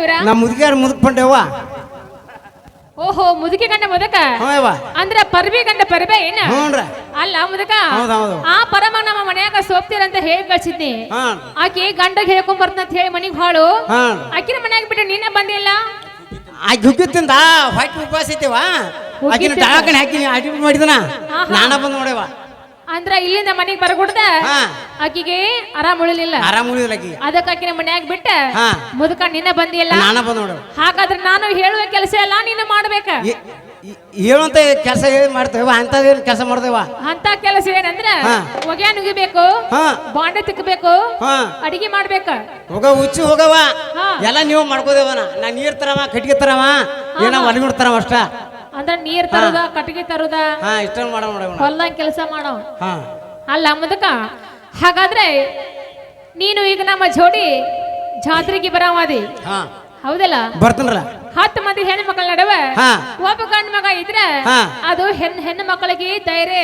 ಇವ್ರ ನಮ್ಮ ಮುದುಕಿಯಾರ ಮುದುಕ್ಕೊಂಡೇವ ಓಹೋ ಮುದುಕಿ ಗಂಡ ಮುದಕ? ಹ್ಞೂ ಅಂದ್ರ ಪರ್ಬಿ ಗಂಡ ಪರ್ಬೆ ಏನ? ಹ್ಞೂನ್ರ. ಅಲ್ಲ ಮುದಕ? ಹೌದ್ ಹೌದು. ಆ ಪರಮ ನಮ್ಮ ಮನ್ಯಾಗ ಸೋಪ್ತೀರಂತ ಹೇಳಿ ಕಳ್ಸಿದ್ನಿ. ಹಾಂ. ಆಕಿ ಗಂಡಗ್ ಹೇಳ್ಕೊಂಡ್ ಬರ್ತಂತ ಹೇಳಿ ಮನಿಗ್ ಹಾಳು. ಹಾಂ. ಆಕಿನ ಮನ್ಯಾಗ ಬಿಟ್ಟು ನಿನ್ನ ಬಂದಿಲ್ಲ? ಆ ಹುಗ್ಗಿತ್ತಿಂದ ಹೊಟ್ಟೆ ಉಪವಾಸ ಐತಿವ ಆಕಿನ ಹುಗ್ಗಿತ್ತಿಂದ? ಹಾಕಿ ಅಡ್ಮಿಟ್ ಮಾಡಿದನ. ನಾನ ಬಂದು ನೋಡೇವ ಅಂದ್ರ ಇಲ್ಲಿಂದ ಮನೆಗೆ ಬರಗುಡ್ದ ಹಾ. ಆಕಿಗೆ ಆರಾಮ್ ಉಳಿಲಿಲ್ಲ. ಆರಾಮ ಉಳಿದಿಲ್ಲ ಆಕಿ ಅದಕ್ಕ ಆಕಿನ ಮನ್ಯಾಗ ಬಿಟ್ಟ. ಹಾ. ಮುದುಕ ನಿನ್ನ ಬಂದಿಲ್ಲ ನಾನ ಬಂದು ನೋಡು. ಹಾಗಾದ್ರೆ ನಾನು ಹೇಳುವ ಕೆಲಸ ಎಲ್ಲ ನೀನು ಮಾಡ್ಬೇಕ? ಈ- ಅಂತ ಹೇಳುವಂತ ಕೆಲಸ ಏನ್ ಮಾಡ್ತೇವ. ಅಂಥದ್ದೇನು ಕೆಲಸ ಮಾಡ್ದೇವ ಅಂತ ಕೆಲಸ ಏನಂದ್ರ ಹಾ. ಒಗ್ಯ ನುಗಿಬೇಕು ಹಾ. ಬಾಂಡೆ ತಿಕ್ಕಬೇಕು ಹಾ. ಅಡಿಗೆ ಮಾಡ್ಬೇಕ. ಹೋಗ ಹುಚ್ಚು ಹೋಗವ ಹಾ. ಎಲ್ಲ ನೀವು ಮಾಡ್ಕೋದೇವನ. ನಾ ನೀರ್ ತರವ ಕಟ್ಗೆ ತರವ ಏನೋ ಹೊಲಗಿಡ್ ತರವ ಅಷ್ಟ. ಅಂದ್ರ ನೀರ್ ತರುದ ಕಟ್ಟಿಗೆ ತರುದ? ಹಾ ಇಷ್ಟ ಮಾಡ ಹೊಲ್ದಂಗ್ ಕೆಲಸ ಮಾಡೋ? ಹಾ. ಅಲ್ಲ ಮುದಕ ಹಾಗಾದ್ರೆ ನೀನು ಈಗ ನಮ್ಮ ಜೋಡಿ ಜಾತ್ರೆಗೆ ಬರಾವಾದಿ ಹಾ. ಹೌದಲ್ಲ? ಬರ್ತೀನಲ್ಲ ಹತ್ತು ಮಂದಿ ಹೆಣ್ಣು ಮಕ್ಕಳ ನಡುವೆ ಒಬ್ಬ ಗಂಡು ಮಗ ಇದ್ರೆ. ಅದು ಹೆಣ್ಣು ಹೆಣ್ಣು ಮಕ್ಕಳಿಗೆ ಧೈರ್ಯ.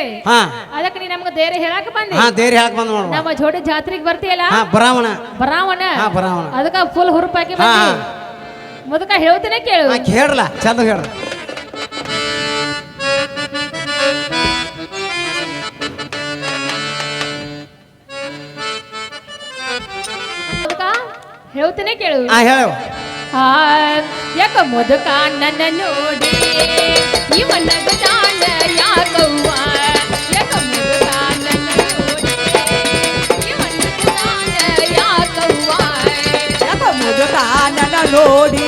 ಅದಕ್ಕೆ ನೀ ನಮ್ಗೆ ಧೈರ್ಯ ಹೇಳಕ್ ಬಂದಿ? ಹಾ ಹಾಕ್ ಬಂದ್ ನಮ್ಮ ಜೋಡಿ ಜಾತ್ರೆಗೆ ಬರ್ತೀಯಲ್ಲ? ಹಾ ಬರಾವಣ. ಬ್ರಾಹ್ಮಣ ಬರಾವಣ. ಅದಕ್ಕ ಫುಲ್ ಹುರುಪಾಕಿ ಮುದಕ ಹೇಳ್ತೀನಿ ಕೇಳು. ಹೇಳಲ್ಲ ಚಂದ ಹೇಳ್ರಿ. ಹೇಳ್ತೀನಿ ಕೇಳು. ಆ ಹೇಳು. ಆ, ಯಾಕ ಮುದುಕ ನನ್ನ ನೋಡಿ? ಯಾಕವ್ವ? ಯಾಕ ಮುದುಕ ನನ್ನ ನೋಡಿ? ಯಾಕವ್ವ? ಯಾಕ ಮುದುಕ ನನ್ನ ನೋಡಿ?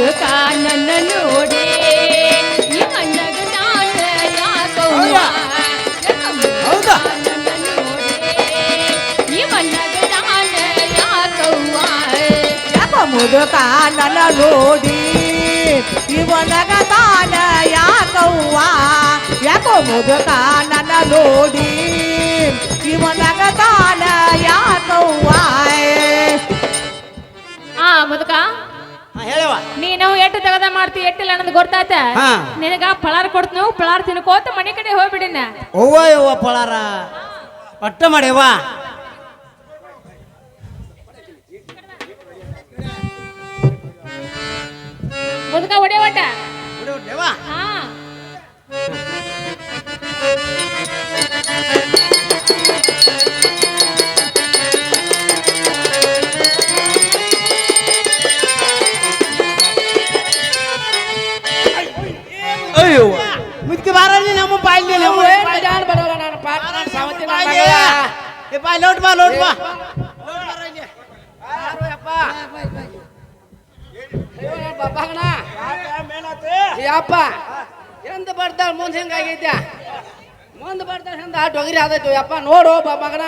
ನನ್ನ ನೋಡಿ ಮುದುಕ? ನನ್ನ ನೋಡಿ ಇವನ ಗದಾನ ಯಾಕವ್ವ ಯಾಕೋ ಮುದುಕ ನನ್ನ ನೋಡಿ ಇವನಗ ತಾನ ಯಾಕವ್ವ ಆ ಮುದುಕ ಹೇಳವ ನೀನು ಎಟ್ಟು ತಗದ ಮಾಡ್ತಿ ಎಟ್ಟಿಲ್ಲ ಅನ್ನೋದು ಗೊತ್ತಾತ? ಹಾ. ನಿನಗ ಪಳಾರ್ ಕೊಡ್ತೀನಿ ಪಳಾರ್ ತಿನ್ಕೋತ ಮನೆ ಕಡೆ ಹೋಗ್ಬಿಡಿನ. ಅವ್ವ ಯವ್ವ ಪಳಾರ. ಒಟ್ಟ ಮಾಡ್ಯವ್ವ ಮುದುಕ ಒಟ್ಟ. ಯಪ್ಪ ಎಂದ ಬರ್ತಾಳ ಮುಂದೆ ಹೆಂಗಾಗೈತ್ಯ ಮುಂದೆ ಬರ್ತಾಳ ಹಿಂದ ಡೊಗರಿ ಆದೈತು ಯಪ್ಪ ನೋಡು ಬಾ ಮಗನ.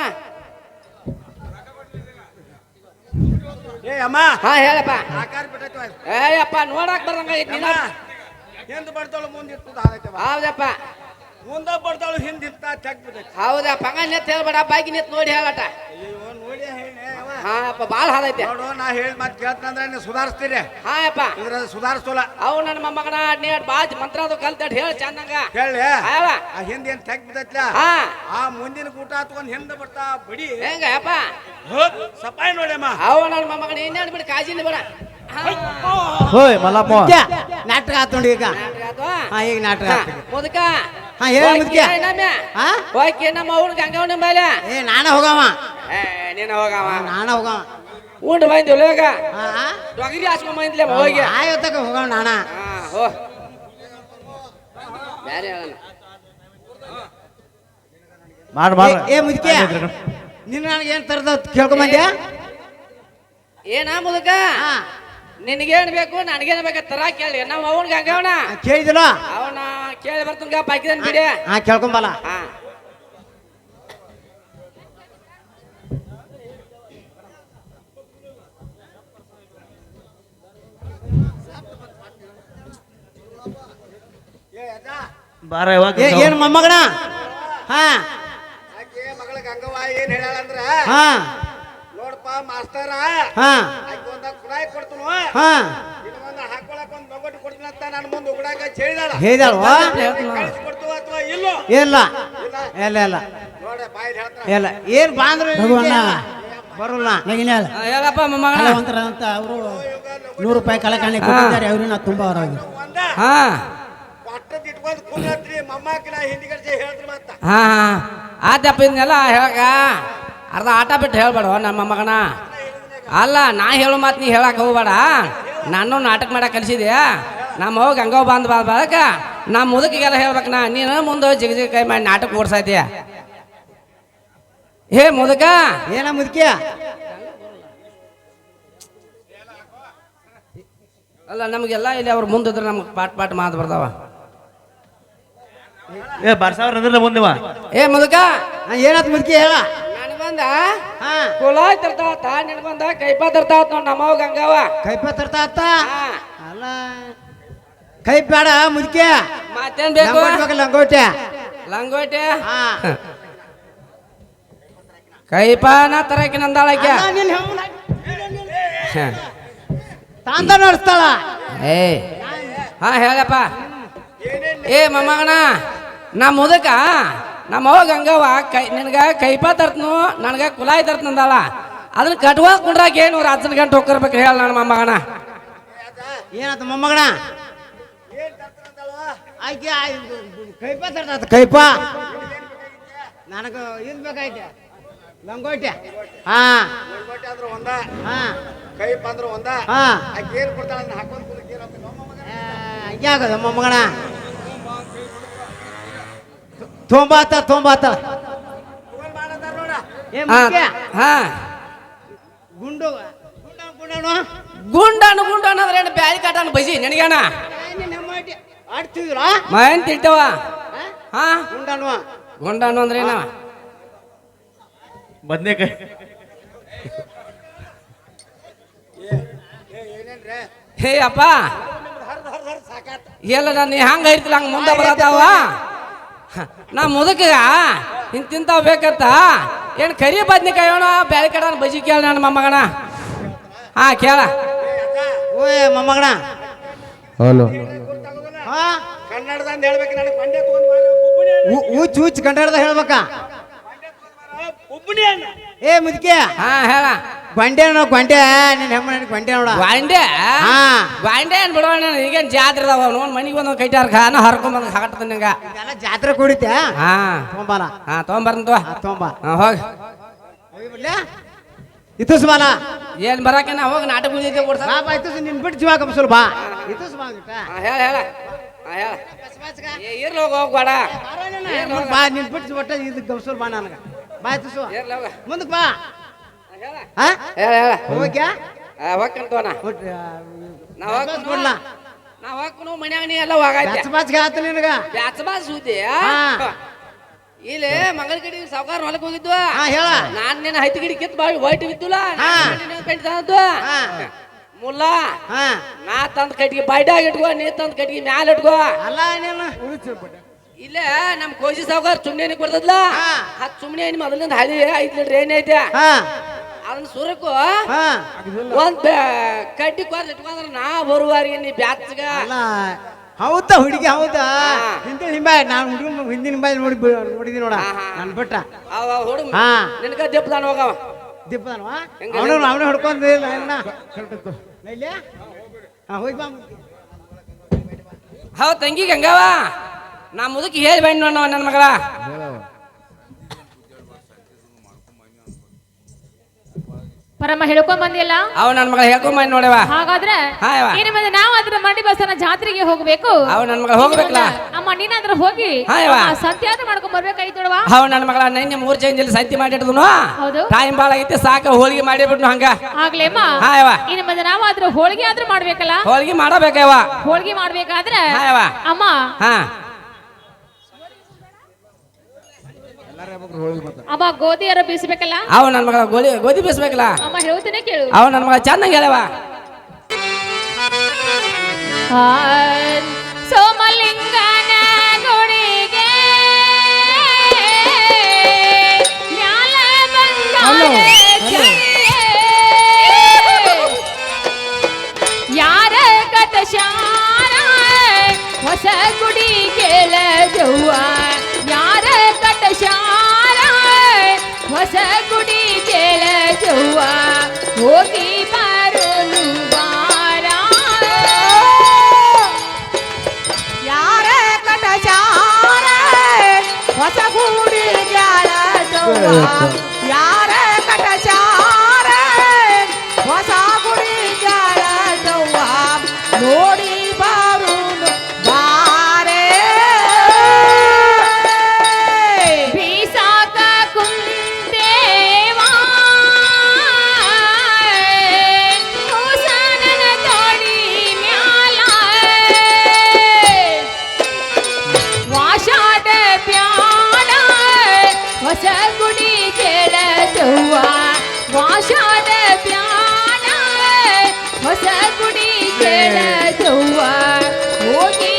ಏ ಅಮ್ಮ. ಹಾ ಹೇಳಪ್ಪ. ಆಕಾರ ಬಿಟ್ಟೈತೆ ಏಯಪ್ಪ ಯಪ್ಪ ನೋಡಕ್ ಬರಂಗೈತಿ ನೀನ. ಹಿಂದ್ ಬರ್ತಾಳು ಮುಂದೆ ಇರ್ತದ ಆದೈತವ ಹೌದಪ್ಪ. ಮುಂದ ಬರ್ತಾಳು ಹಿಂದಿತ್ತ ಇರ್ತ ತೆಗ್ ಹೌದಾ? ಹಂಗ ನಿತ್ ಹೇಳ್ಬೇಡ ಬಾಕಿ ನಿತ್ ನೋಡಿ ಹೇಳಟ ಅಯ್ಯೋ ನೋಡಿ ಹೇಳಿ ಅವ. ಹಾ ಅಪ್ಪ ಭಾಳ ಹಾದೈತೆ ನೋಡು ನಾ ಹೇಳಿ ಮಾತು ಕೇಳ್ತಂದ್ರೆ ನೀವು ಸುಧಾರಿಸ್ತೀರಿ. ಹಾ ಅಪ್ಪ. ಇದ್ರ ಸುಧಾರಿಸೋಲ್ಲ ಅವು ನನ್ನ ಮೊಮ್ಮಗನ ನೀಟ್ ಬಾಜ್ ಮಂತ್ರ ಅದು ಕಲ್ತಾಡ್ ಹೇಳಿ ಚಂದಂಗ. ಹೇಳಿ ಆ ಹಿಂದಿ ಏನ್ ತೆಗ್ ಬಿದ್ದೈತ್ಲ? ಹಾ. ಆ ಮುಂದಿನ ಕೂಟ ಹತ್ಕೊಂಡ್ ಹಿಂದೆ ಬರ್ತಾ ಬಡಿ. ಹೆಂಗ ಅಪ್ಪ? ಸಪಾಯಿ ನೋಡಮ್ಮ ಅವ ನನ್ನ ಮೊಮ್ಮಗನ ಇನ್ನೇನು ಬಿಡಿ ಕಾಜಿನ ಬೇಡ. ಹಾ. ಹೋಯ್ ಮಲ್ಲಪ್ಪ ನಾಟಕ ಆತ್ ನೋಡಿ ಈಗ. ನಾಟಕ ಆತು? ಹಾ ಈಗ ನಾಟಕ. ಮುದುಕ ಹಾ, ಹೇಳು ಮುದುಕ. ಹಾ? ಹೋಗಿ ನಮ್ಮ ಅವ್ನ ಗಂಗವನ ಮೇಲೆ. ಏ ನಾನ ಹೋಗವ. ಏ ನೀನು ಹೋಗವ. ನಾನ ಹೋಗವ. ಉಂಡು ಬಂದಿ ಹೋಗ ಹಾ ಡೊಗರಿ ಹಾಸ್ಕೊಂಡ್ ಬಂದಿಲ್ಲ ಹೋಗಿ. ಆಯೋತಕ ಹೋಗವ ನಾನ. ಹಾ ಬ್ಯಾರೆ ಹೇಳಲ್ಲ ಮಾಡ್ ಮಾಡ್. ಏ- ಮುದ್ಕೆ. ನಿನ್ನ ನನಗೆ ಏನ್ ತರದ ಕೇಳ್ಕೊಂಬಂದ್ಯಾ ಏನ ಮುದುಕ? ನಿನಗೆ ನಿನಗೇನ್ ಬೇಕು ನನಗೇನ್ ಬೇಕು ತರ ಕೇಳಿ ನಮ್ಮ ಅವನ್ ಗಂಗಾವನ ಕೇಳಿದಿಲ್ಲ? ಅವನ ಕೇಳಿ ಬರ್ತಂಗ ಪಾಕಿದನ್ ಬಿಡಿ. ಹಾ ಕೇಳ್ಕೊಂಬಲ್ಲ. ಹಾ. ಬಾರ ಯಾವಾಗ ಏನ್ ಮೊಮ್ಮಗಣ ಹಾ. ಆಕೆ ಮಗಳ ಗಂಗವ್ವ ಏನ್ ಹೇಳಂದ್ರ ಹಾ. ನೋಡಪ್ಪ ಮಾಸ್ತರ ಹಾ. ಆಕೆ ಒಂದ ಕುಡಾಯಿ ಕೊಡ್ತನು. ಹಾ. ಹಾಕೊಳಕ್ ಒಂದ್ ಬೊಗಟ್ಟು ಕೊಡ್ತೀನಿ ಅಂತ ನನ್ನ ಮುಂದೆ ಉಗುಡಾಕ ಹೇಳಿದಾಳ. ಹೇಳಿದಲ್ವಾ ಕಳಿಸಿ ಕೊಡ್ತು ಅಥವಾ ಇಲ್ಲೋ? ಇಲ್ಲ. ಇಲ್ಲ ಇಲ್ಲ. ನೋಡ ಬಾಯಿ ಹೇಳ್ತಾರ. ಇಲ್ಲ. ಏನ್ ಬಾಂದ್ರು ಬರೋಲ್ಲ. ಹಾ, ಹೇಳಪ್ಪ ಮೊಮ್ಮಗನ ಅಂತ ಅವರು ನೂರು ರೂಪಾಯಿ ಕಳಕಾಣಿ ಕೊಟ್ಟಿದ್ದಾರೆ. ಅವರು ನಾ ತುಂಬಾ ಅವರ ಹಾ. ಪಟ್ಟದ್ ಇಟ್ಕೊಂಡ್ ಕುಂದ್ರತ್ರಿ. ಮೊಮ್ಮಕ್ಕನ ಹಿಂದಿಗಡೆ ಹೇಳ್ತ್ರಿ ಮತ್ತ. ಹಾ ಹಾ. ಆತಪ್ಪ ಇದನ್ನೆಲ್ಲ ಹೇಳಕ ಅರ್ಧ ಆಟ ಬಿಟ್ಟು ಹೇಳ್ಬೇಡ ನಮ್ಮ ಮಗನ. ಅಲ್ಲ ನಾ ಹೇಳೋ ಮಾತು ನೀ ಹೇಳಕ್ ಹೋಗ್ಬೇಡ. ನಾನು ನಾಟಕ ಮಾಡಕ್ಕೆ ಕಲಿಸಿದೆ ನಮ್ಮ ಹೋಗಿ ಗಂಗಾವ್ ಬಂದ್ ಬಾ ಬಾಳಕ ನಮ್ಮ ಮುದುಕಿಗೆಲ್ಲ ಹೇಳ್ಬೇಕು ನಾ. ನೀನು ಮುಂದೆ ಜಿಗ ಜಿಗ ಕೈ ಮಾಡಿ ನಾಟಕ ಓಡ್ಸಾತಿಯ ಹೇ ಮುದುಕ! ಏನ ಮುದುಕಿಯ? ಅಲ್ಲ ನಮಗೆಲ್ಲ ಇಲ್ಲಿ ಅವ್ರ ಮುಂದಿದ್ರೆ ನಮ್ಗೆ ಪಾಟ್ ಪಾಟ್ ಮಾತು ಬರ್ತಾವ ಏ ಬರ್ಸಾವ್ರ ಮುಂದೆ ಮುಂದಿವ ಏ ಮುದುಕ! ಏನಾಯ್ತು ಏನಾತ್ ಮುದುಕಿ ಹೇಳ? ಬಂದ? ಕುಲಾಯ್ ತರ್ತಾವ ತರ್ತಾವತ್ತ? ನಿನ್ ಬಂದ? ಕೈಪಾ ತರ್ತಾವ ನೋಡ್ ನಮ್ಮವ್ ಗಂಗಾವ ಕೈಪ ತರ್ತಾ ಅತ್ತ ಹಾ. ಅಲ್ಲ. ಕೈ ಬೇಡ ಮುದ್ಕೆ. ಮತ್ತೇನ್ ಬೇಕು? ಲಂಗೋಟೆ ಲಂಗೋಟೆ. ಕೈಪಾನ ತರಕಿ ನಂದಾಳಕ್ಕೆ. ತಾಂತ ನಡೆಸ್ತಾಳ? ಏ. ಹಾ ಹೇಳಪ್ಪ. ಏ ಮೊಮ್ಮಗಣ ನಮ್ಮ ಮುದಕ. ನಮ್ಮ ಗಂಗವ್ವ ಕೈ ನಿನಗ ಕೈಪ ತರ್ತನು ನನಗೆ ಕುಲಾಯಿ ತರ್ತನಂದಲ್ಲ ಅದನ್ನ ಕಟ್ವಾ ಕುಂಡ್ರಾಗ ಏನು ರಾತ್ರಿ ಗಂಟೆ ಹೋಗ್ಕರ್ಬೇಕು ಹೇಳ ನನ್ನ ಮೊಮ್ಮಗಣ ಏನಾಯ್ತು ಮೊಮ್ಮಗಣ ಆಯ್ಕೆ ಕೈಪ ತರ್ತ ಕೈಪ. ನನಗೆ ಇದ್ ಬೇಕಾಯ್ತೆ. ಲಂಗೋಟೆ ಹಾ. ಲಂಗೋಟೆ ಅಂದ್ರೆ ಒಂದ. ಹಾ. ಕೈ ಅಂದ್ರೆ ಒಂದ. ಹಾ. ಆಕೆ ಏನ್ ಕೊಡ್ತಾಳ ಅದನ್ನ ಹಾಕೊಂಡ್ ಹಂಗ್ಯಾಗದ ಮೊಮ್ಮಗಣ ತೊಂಬಾತ ತೊಂಬಾತ. ಗುಂಡು ಗುಂಡ ಗುಂಡನು ಅಂದ್ರೆ ಏನು? ಕಾಟನ ಬಜಿ ನಿನಗೇನ? ಆಡ್ತಿದ್ರ ಮೈನ್ ತಿಳ್ತವ ಹಾ? ಗುಂಡನು ಗುಂಡಾನು ಅಂದ್ರೆ ಏನ? ಬದ್ನೇಕಾಯಿ. ಹೇ ಅಪ್ಪ. ಎಲ್ಲ ನಾನು ಹಂಗ ಇರ್ತಿಲ್ಲ ಹಂಗ ಮುಂದೆ ಬರತಾವ ನಾ ಮುದಕಗ? ಇಂತಿಂತಾವ್ ಬೇಕತ್ತ ಏನು ಕರಿ ಬದ್ನಿಕಾಯಿ ಅಣ್ಣ ಬ್ಯಾಳಿ ಕಡ ಬಜಿ ಕೇಳ ನನ್ನ ಮೊಮ್ಮಗಣ ಹಾ ಕೇಳ. ಓಯ್ ಮೊಮ್ಮಗಣ ಹಲೋ. ಹಾ ಕನ್ನಡದಂದ ಹೇಳ್ಬೇಕು ನನಗೆ ಬಾರ ಕಂಡಾಡ್ದ ಹೇಳ್ಬೇಕ. ಏ ಮುದುಕಿ. ಹಾ ಹೇಳ. ಗೊಂಡೆ ನೋಡ ಗೊಂಡೆ ನಿನ್ ಹೆಮ್ಮ ಗೊಂಡೆ ನೋಡ. ವಾಂಡೆ ಹಾ. ವಾಂಡೆ ಏನ್ ಬಿಡೋಣ ಈಗೇನ್ ಜಾತ್ರೆ ಅದಾವ? ನೋಡ್ ಮನಿಗೆ ಒಂದೊಂದು ಕೈಟಾರ ಖಾನ ಹರ್ಕೊಂಬಂದ್ ಹಾಕತ್ತ ನಿಂಗ. ಇದೆಲ್ಲ ಜಾತ್ರೆ ಕುಡಿತೆ ಹಾ. ತೊಂಬಾಲ ಹಾ ತೊಗೊಂಬರ್ನ ತೋ ಆ, ತೊಂಬ ಹಾ ಹೋಗಿ. ಇತುಸ್ ಬಾಲ ಏನ್ ಬರಾಕೆ ನಾ ಹೋಗಿ ನಾಟಕ ಮುಂದೆ ಓಡ್ಸ ಬಾ ಬಾ ಇತುಸ್ ನಿನ್ ಬಿಟ್ಟು ಜೀವ ಕಮ್ಸಲ್ ಬಾ. ಇತುಸ್ ಬಾ. ಹಾ ಹೇಳ ಹೇಳ. ಹಾ ಹೇಳ. ಏ, ಇರ್ಲಿ ಹೋಗ ಹೋಗ್ಬೇಡ ಬಾ ನಿನ್ ಬಿಟ್ಟು ಒಟ್ಟ ಇದು ಗಮ್ಸಲ್ ಬಾ ನನಗೆ. ಬಾ ಇತುಸು. ಇರ್ಲಿ ಹೋಗ. ಮುಂದಕ್ ಬಾ. ಹಾ, ಹೇಳ ಹಾ ಹೇಳ. ಹೇಳ ಹೋಗ್ಯಾ ಹೋಗ್ಕಂತೋಣ ಒಟ್, ಆ, ನಾ ಬ್ಯಾಸ್ ಹೋಗ್ಕನು ಬಿಡ್ಲಾ ನಾ ಹೋಗ್ಕನು ಮನ್ಯಾಗ ನೀ ಎಲ್ಲ ಹೋಗೈತೆ ಬ್ಯಾಸ್ ಬಾಚ್ಗೆ ಆತ ನಿನಗ? ಬ್ಯಾಚ ಬಾಸ್ ಹಾ. ಇಲ್ಲಿ ಮಂಗಳ ಕಡೆ ಸಾವುಕಾರ ಹೊಲಕ್ ಹೋಗಿದ್ವ. ಹೇಳ. ನಾನು ನಿನ್ನ ಹೈತು ಗಿಡ ಕಿತ್ ಬಾಳಿ ವೈಟ್ ಬಿದ್ದುಲ್ಲ. ಕಟ್ಟಿ ತಂದು ಮುಲ್ಲ ಹಾ. ನಾ ತಂದ ಕಟ್ಟಿಗೆ ಬೈಡಾಗ ಇಟ್ಕೋ ನೀ ತಂದ ಕಟ್ಟಿಗೆ ಮ್ಯಾಲ ಇಟ್ಕೋ. ಅಲ್ಲ ಇಲ್ಲೇ ನಮ್ ಕೋಶಿ ಸಾವುಕಾರ ಸುಮ್ನೆ ಕೊಡ್ತದ್ಲ ಸುಮ್ನೆ ಎಣ್ಣೆ ಮೊದಲಿಂದ ಹಳಿ ಐದ್ ಲೀಟರ್ ಏನೈತೆ ಅದನ್ನ ಸುರಕು ಹಾ. ಒಂದ್ ಬ್ಯಾ- ಕಡ್ಡಿ ಇಟ್ಕೊಂಡ್ರ ನಾ ಬರುವಾರಿ ನೀ ಬ್ಯಾಚ್ಗ. ಅಲ್ಲ ಹೌದಾ ಹುಡುಗಿ ಹೌದಾ? ಹಿಂದೆ ಹಿಂದಿನ ನಾನು ಹುಡುಗ ಹಿಂದಿನ ಹಿಂಬಾಯ್ ನೋಡಿ ನೋಡಿದ್ದೀನಿ ನೋಡ. ಹಾ, ಹಾ. ನನ್ ಬಿಟ್ಟ ಅವ ಹುಡುಗ ಹಾ. ನಿನಗ ದೆಪ್ಪದಾನ ಹೋಗವ. ಹೆಂಗ? ಅವನು ಅವನೇ ಹಿಡ್ಕೊಂಡಿಲ್ಲ ಇಲ್ಲ ಇಲ್ಲಿ ಹಾ ಹೋಗಿ ಬಾ. ಹೌದ್ ತಂಗಿ ಗಂಗವ ನಾ ಮುದುಕಿ ಹೇಳಿ ಬಣ್ಣ ನನ್ನ ಮಗಳ ಪರಮ ಹೇಳ್ಕೊಂಡ್ ಬಂದಿಲ್ಲ ಅವ್ ನನ್ನ ಮಗಳ ಹೇಳ್ಕೊಂಬಂದ್ ನೋಡವ ಹಾಗಾದ್ರೆ. ಇನ್ನು ಮುಂದೆ ನಾವು ಅದ್ರ ಮಂಡಿ ಬಸನ ಜಾತ್ರೆಗೆ ಹೋಗ್ಬೇಕು. ಅವ್ ನನ್ನ ಮಗಳ ಹೋಗ್ಬೇಕಲ್ಲ. ಅಮ್ಮ ನೀನಾದ್ರ ಹೋಗಿ ಸತ್ಯಾದ ಮಾಡ್ಕೊಂಡ್ ಬರ್ಬೇಕಾಯ್ತು ನೋಡವಾ ಅವ್ ನನ್ನ ಮಗಳ ನೈನ್ಯ ಮೂರ್ ಚೇಂಜಲ್ಲಿ ಸಂತಿ ಮಾಡಿಡ್ದನು ಹೌದು. ಟೈಮ್ ಬಾಳ ಐತೆ ಸಾಕ ಹೋಳಿಗೆ ಮಾಡಿಬಿಟ್ನು ಹಂಗ. ಆಗ್ಲೇಮ್ಮ ಇನ್ನು ಮುಂದೆ ನಾವು ಆದ್ರೂ ಹೋಳಿಗೆ ಆದ್ರೂ ಮಾಡ್ಬೇಕಲ್ಲ? ಹೋಳಿಗೆ ಮಾಡಬೇಕವ ಹೋಳಿಗೆ ಮಾಡ್ಬೇಕಾದ್ರೆ ಅಮ್ಮ ಗೋಧಿಯರ ಬೀಸ್ಬೇಕಲ್ಲ? ಅವ ನನ್ನ ಮಗಳ ಗೋಧಿ ಗೋಧಿ ಬೀಸ್ಬೇಕಲ್ಲ? ಅಮ್ಮ ಹೇಳ್ತೇನೆ ಕೇಳು. ಅವ್ ನನ್ನ ಮಗಳ ಚೆನ್ನಾಗಿ ಹೇಳವ ಸೋಮಲಿಂಗನ ಗುಡಿಗೆ ಮ್ಯಾಲ. ಯಾರ ಹೊಸ ಗುಡಿ ಕೇಳ ಯಾರ ಕಟಶಾರ ಹೊಸ ಗುಡಿ ಕೇಳದವ್ವ ಹೋಗಿ ಬರೋನು ಬಾರ ಯಾರ ಕಟಚಾರ ಹೊಸ ಗೂಡಿ ಜಾಳದವ್ವ ಗುಡಿ ಕೇಳದವ್ವ ವಾಷಾಟ ಪ್ಯಾಡ ಹೊಸ ಗುಡಿ ಕೇಳದವ್ವ ಹೋಗಿ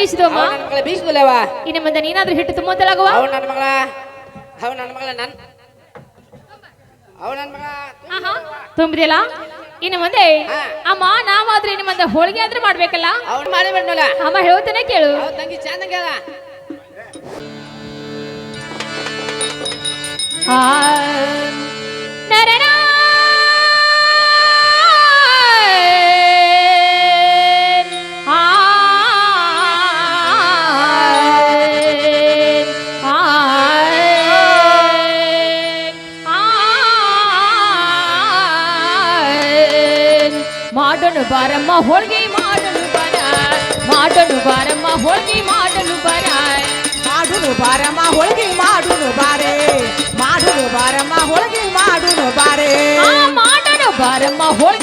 ಅವ್ ನನ್ನ ಮಗಳ ಬೀಸ್ಗುಲವ ಇನ್ನು ಮುಂದೆ ನೀನಾದ್ರೂ ಹಿಟ್ಟು ತುಂಬಂತಲಾಗುವ ಅವ ನನ್ನ ಮಗಳ ಅವ್ ನನ್ನ ಮಗಳ ನನ್ ಅವ್ ನನ್ನ ಮಗಳ ತುಂಬಿದಿಲ್ಲ ಇನ್ನು ಮುಂದೆ ಅಮ್ಮ ನಾವಾದ್ರೆ ಇನ್ನು ಮುಂದೆ ಹೋಳಿಗೆ ಆದ್ರೆ ಮಾಡ್ಬೇಕಲ್ಲ? ಅವ್ನು ಮಾಡಿ ಬಿಡ್ನಲ್ಲ ಅಮ್ಮ ಹೇಳ್ತಾನೆ ಕೇಳು. ಅವ್ ತಂಗಿ ಚಂದಂಗೆ ಆ, ಬಾರಮ್ಮ, ಹೋಳಿಗೆ ಮಾಡಲು ಬರ. ಮಾಡಲು ಬಾರಮ್ಮ, ಹೋಳಿಗೆ ಮಾಡಲು ಬರ. ಮಾಡುನು ಬಾರಮ್ಮ, ಹೋಳಿಗೆ ಮಾಡುನು ಬಾರೆ. ಮಾಡುನು ಬಾರಮ್ಮ, ಹೋಳಿಗೆ ಮಾಡುನು ಬಾರೆ. ಮಾಡಲು ಬಾರಮ್ಮ, ಹೋಳಿಗೆ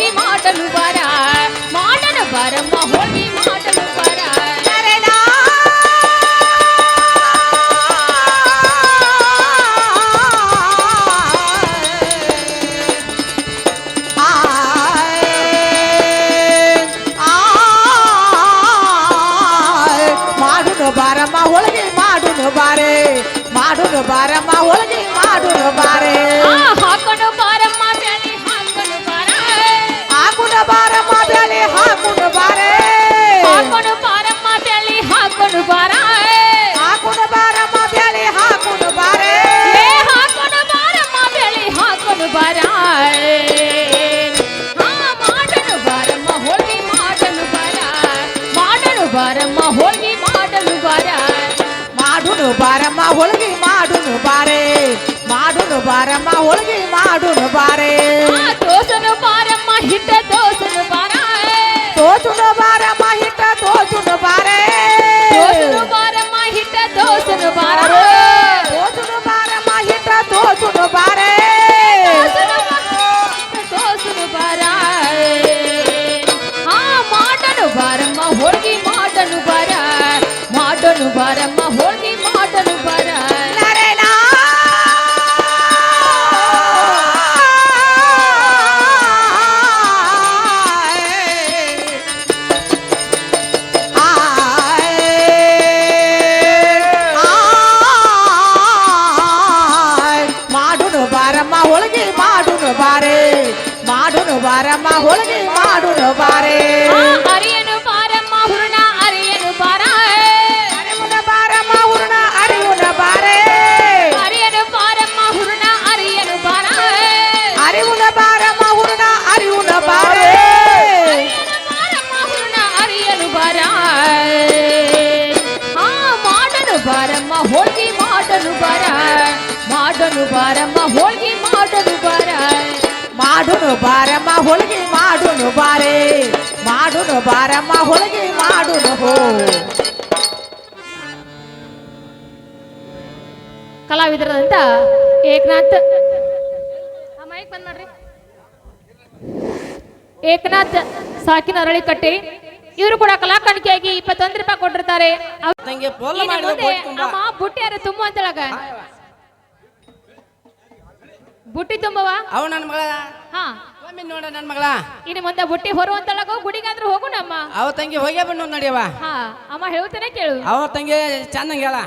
ಮಾಡುನು ಬಾರಮ್ಮ ಹೋಳಿಗೆ ಮಾಡುನು ಬಾರೆ ಆ ಅರಿಯನು ಬಾರಮ್ಮ ಹುರುಣ ಅರಿಯನು ಬರ ಅರಿವುನ ಬಾರಮ್ಮ ಹೂರ್ಣ ಅರಿವುನ ಬಾರೆ ಅರಿಯನು ಬಾರಮ್ಮ ಹುರುಣ ಅರಿಯನು ಬರ ಅರಿವುನ ಬಾರಮ್ಮ ಹೂರ್ಣ ಅರಿವುನ ಬಾರೆ ಬಾರಮ್ಮ ಹುರುಣ ಅರಿಯನು ಬರ ಆ ಮಾಡಲು ಬಾರಮ್ಮ ಹೋಳಿಗೆ ಮಾಡಲು ಬರ ಮಾಡಲು ಬಾರಮ್ಮ ಹೋಳಿಗೆ ಬರ ಮಾಡುನು ಬಾರಮ್ಮ ಹೋಳಿಗೆ ಮಾಡುನು ಬಾರೆ ಮಾಡುನು ಬಾರಮ್ಮ ಹೋಳಿಗೆ ಮಾಡುನು ಹೋ. ಕಲಾವಿದರಂತ ಏಕನಾಥ್. ಮೈಕ್ ಬಂದ್ ಏಕನಾಥ್ ಸಾಕಿನ ಅರಳಿಕಟ್ಟೆ ಇವರು ಕೂಡ ಕಲಾಕಾಣಿಕೆಯಾಗಿ ಇಪ್ಪತ್ತೊಂದು ರೂಪಾಯಿ ಕೊಟ್ಟಿರ್ತಾರೆ. ಬುಟ್ಟಿಯಾರ ತುಂಬ ಅಂತಳಗ? ಬುಟ್ಟಿ ತುಂಬವಾ? ಅವ ನನ್ನ ಮಗಳ. ಹಾ. ಒಮ್ಮೆ ನೋಡ ನನ್ನ ಮಗಳ. ಇನ್ನು ಮುಂದೆ ಬುಟ್ಟಿ ಹೊರುವಂತಳಗ ಗುಡಿಗಾದ್ರೂ ಹೋಗು ನಮ್ಮ ಅವ ತಂಗಿ ಹೋಗೇ ಬಂದು ನಡಿಯವ ಹಾ ಅಮ್ಮ ಹೇಳ್ತೇನೆ ಕೇಳು. ಅವ ತಂಗಿ ಚೆನ್ನಾಗಿ ಹೇಳ.